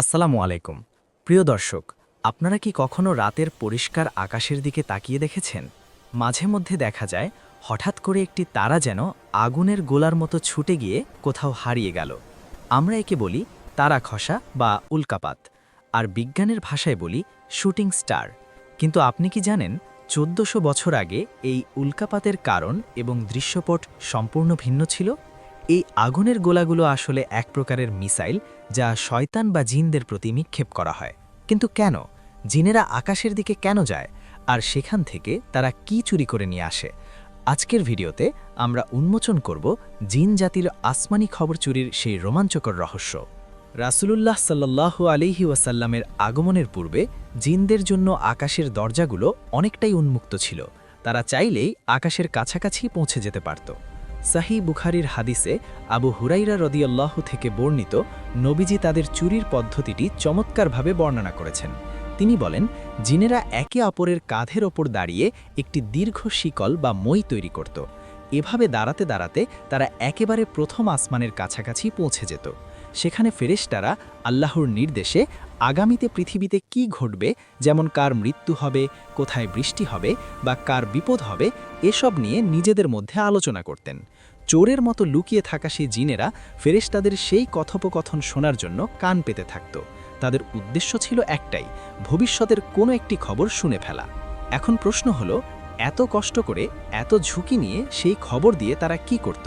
আসসালামু আলাইকুম। প্রিয় দর্শক, আপনারা কি কখনো রাতের পরিষ্কার আকাশের দিকে তাকিয়ে দেখেছেন? মাঝে মধ্যে দেখা যায়, হঠাৎ করে একটি তারা যেন আগুনের গোলার মতো ছুটে গিয়ে কোথাও হারিয়ে গেল। আমরা একে বলি তারা খসা বা উল্কাপাত, আর বিজ্ঞানের ভাষায় বলি শুটিং স্টার। কিন্তু আপনি কি জানেন, চোদ্দশো বছর আগে এই উল্কাপাতের কারণ এবং দৃশ্যপট সম্পূর্ণ ভিন্ন ছিল? এই আগুনের গোলাগুলো আসলে এক প্রকারের মিসাইল যা শয়তান বা জিনদের প্রতি নিক্ষেপ করা হয়। কিন্তু কেন? জিনেরা আকাশের দিকে কেন যায়? আর সেখান থেকে তারা কি চুরি করে নিয়ে আসে? আজকের ভিডিওতে আমরা উন্মোচন করব জিন জাতির আসমানি খবর চুরির সেই রোমাঞ্চকর রহস্য। রাসুলুল্লাহ সাল্লাল্লাহু আলিহি ওয়াসাল্লামের আগমনের পূর্বে জিনদের জন্য আকাশের দরজাগুলো অনেকটাই উন্মুক্ত ছিল। তারা চাইলেই আকাশের কাছাকাছি পৌঁছে যেতে পারত। সাহি বুখারির হাদিসে আবু হুরাইরা রদিয়াল্লাহ থেকে বর্ণিত নবীজি তাদের চুরির পদ্ধতিটি চমৎকারভাবে বর্ণনা করেছেন। তিনি বলেন, জিনেরা একে অপরের কাঁধের ওপর দাঁড়িয়ে একটি দীর্ঘ শিকল বা মই তৈরি করত। এভাবে দাঁড়াতে দাঁড়াতে তারা একেবারে প্রথম আসমানের কাছাকাছি পৌঁছে যেত। সেখানে ফেরেশতারা আল্লাহর নির্দেশে আগামীতে পৃথিবীতে কি ঘটবে, যেমন কার মৃত্যু হবে, কোথায় বৃষ্টি হবে বা কার বিপদ হবে, এসব নিয়ে নিজেদের মধ্যে আলোচনা করতেন। চোরের মতো লুকিয়ে থাকা সেই জিনেরা ফেরেশতাদের সেই কথোপকথন শোনার জন্য কান পেতে থাকত। তাদের উদ্দেশ্য ছিল একটাই, ভবিষ্যতের কোনো একটি খবর শুনে ফেলা। এখন প্রশ্ন হলো, এত কষ্ট করে, এত ঝুঁকি নিয়ে সেই খবর দিয়ে তারা কি করত?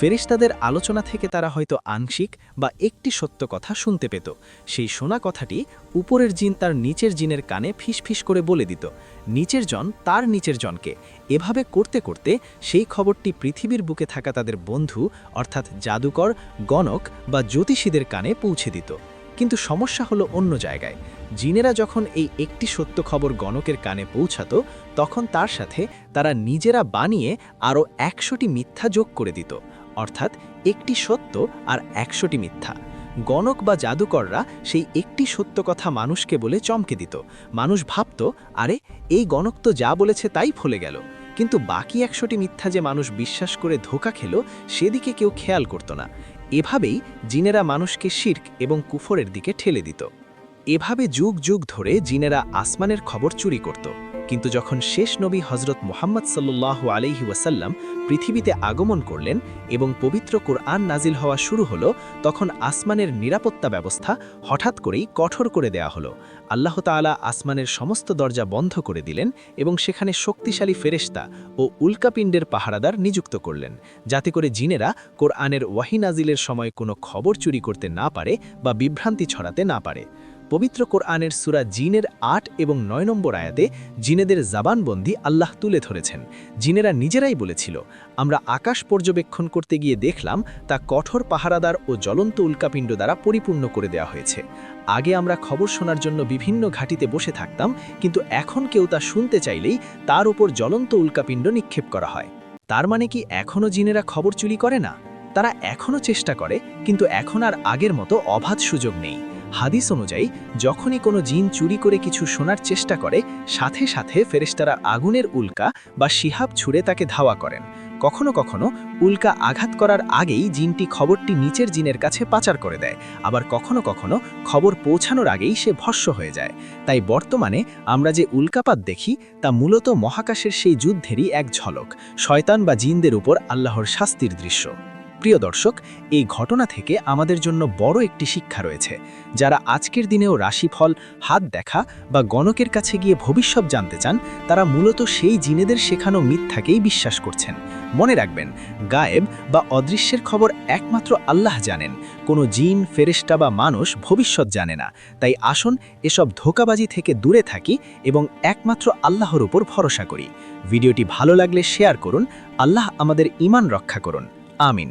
ফেরেশতাদের আলোচনা থেকে তারা হয়তো আংশিক বা একটি সত্য কথা শুনতে পেত। সেই শোনা কথাটি উপরের জিন তার নিচের জিনের কানে ফিসফিস করে বলে দিত। নিচের জন তার নিচের জনকে। এভাবে করতে করতে সেই খবরটি পৃথিবীর বুকে থাকা তাদের বন্ধু, অর্থাৎ জাদুকর, গণক বা জ্যোতিষীদের কানে পৌঁছে দিত। কিন্তু সমস্যা হলো অন্য জায়গায়। জিনেরা যখন এই একটি সত্য খবর গণকের কানে পৌঁছাতো, তখন তার সাথে তারা নিজেরা বানিয়ে আরও একশোটি মিথ্যা যোগ করে দিত। অর্থাৎ একটি সত্য আর একশোটি মিথ্যা। গণক বা জাদুকররা সেই একটি সত্য কথা মানুষকে বলে চমকে দিত। মানুষ ভাবত, আরে, এই গণক তো যা বলেছে তাই ফলে গেল। কিন্তু বাকি একশোটি মিথ্যা যে মানুষ বিশ্বাস করে ধোকা খেল, সেদিকে কেউ খেয়াল করত না। এভাবেই জিনেরা মানুষকে শির্ক এবং কুফরের দিকে ঠেলে দিত। এভাবে যুগ যুগ ধরে জিনেরা আসমানের খবর চুরি করত। কিন্তু যখন শেষ নবী হজরত মোহাম্মদ সাল্লু আলহি ওয়াসাল্লাম পৃথিবীতে আগমন করলেন এবং পবিত্র কোরআন নাজিল হওয়া শুরু হলো, তখন আসমানের নিরাপত্তা ব্যবস্থা হঠাৎ করেই কঠোর করে দেয়া হলো। আল্লাহ তাআলা আসমানের সমস্ত দরজা বন্ধ করে দিলেন এবং সেখানে শক্তিশালী ফেরেশতা ও উল্কাপিণ্ডের পাহারাদার নিযুক্ত করলেন, যাতে করে জিনেরা কোরআনের ওয়াহি নাজিলের সময় কোনো খবর চুরি করতে না পারে বা বিভ্রান্তি ছড়াতে না পারে। পবিত্র কোরআনের সুরা জিনের আট এবং নয় নম্বর আয়াতে জিনেদের জাবানবন্দি আল্লাহ তুলে ধরেছেন। জিনেরা নিজেরাই বলেছিল, আমরা আকাশ পর্যবেক্ষণ করতে গিয়ে দেখলাম, তা কঠোর পাহারাদার ও জ্বলন্ত উল্কাপিণ্ড দ্বারা পরিপূর্ণ করে দেওয়া হয়েছে। আগে আমরা খবর শোনার জন্য বিভিন্ন ঘাটিতে বসে থাকতাম, কিন্তু এখন কেউ তা শুনতে চাইলেই তার উপর জ্বলন্ত উল্কাপিণ্ড নিক্ষেপ করা হয়। তার মানে কি এখনও জিনেরা খবর চুরি করে না? তারা এখনও চেষ্টা করে, কিন্তু এখন আর আগের মতো অবাধ সুযোগ নেই। হাদিস অনুযায়ী, যখনই কোনো জিন চুরি করে কিছু শোনার চেষ্টা করে, সাথে সাথে ফেরেস্তারা আগুনের উল্কা বা শিহাব ছুঁড়ে তাকে ধাওয়া করেন। কখনো কখনো উল্কা আঘাত করার আগেই জিনটি খবরটি নিচের জিনের কাছে পাচার করে দেয়। আবার কখনো কখনো খবর পৌঁছানোর আগেই সে ভস্য হয়ে যায়। তাই বর্তমানে আমরা যে উল্কাপাত দেখি, তা মূলত মহাকাশের সেই যুদ্ধেরই এক ঝলক, শয়তান বা জিনদের উপর আল্লাহর শাস্তির দৃশ্য। প্রিয় দর্শক, এই ঘটনা থেকে আমাদের জন্য বড় একটি শিক্ষা রয়েছে, যারা আজকের দিনেও রাশিফল, হাত দেখা বা গণকের কাছে গিয়ে ভবিষ্যৎ জানতে চান, তারা মূলত সেই জিনেদের শেখানো মিথ্যাকেই বিশ্বাস করছেন। মনে রাখবেন, গায়েব বা অদৃশ্যের খবর একমাত্র আল্লাহ জানেন, কোনো জিন ফেরেস্টা বা মানুষ ভবিষ্যৎ জানে না। তাই আসুন, এসব ধোকাবাজি থেকে দূরে থাকি এবং একমাত্র আল্লাহর উপর ভরসা করি। ভিডিওটি ভালো লাগলে শেয়ার করুন, আল্লাহ আমাদের ইমান রক্ষা করুন। আমিন।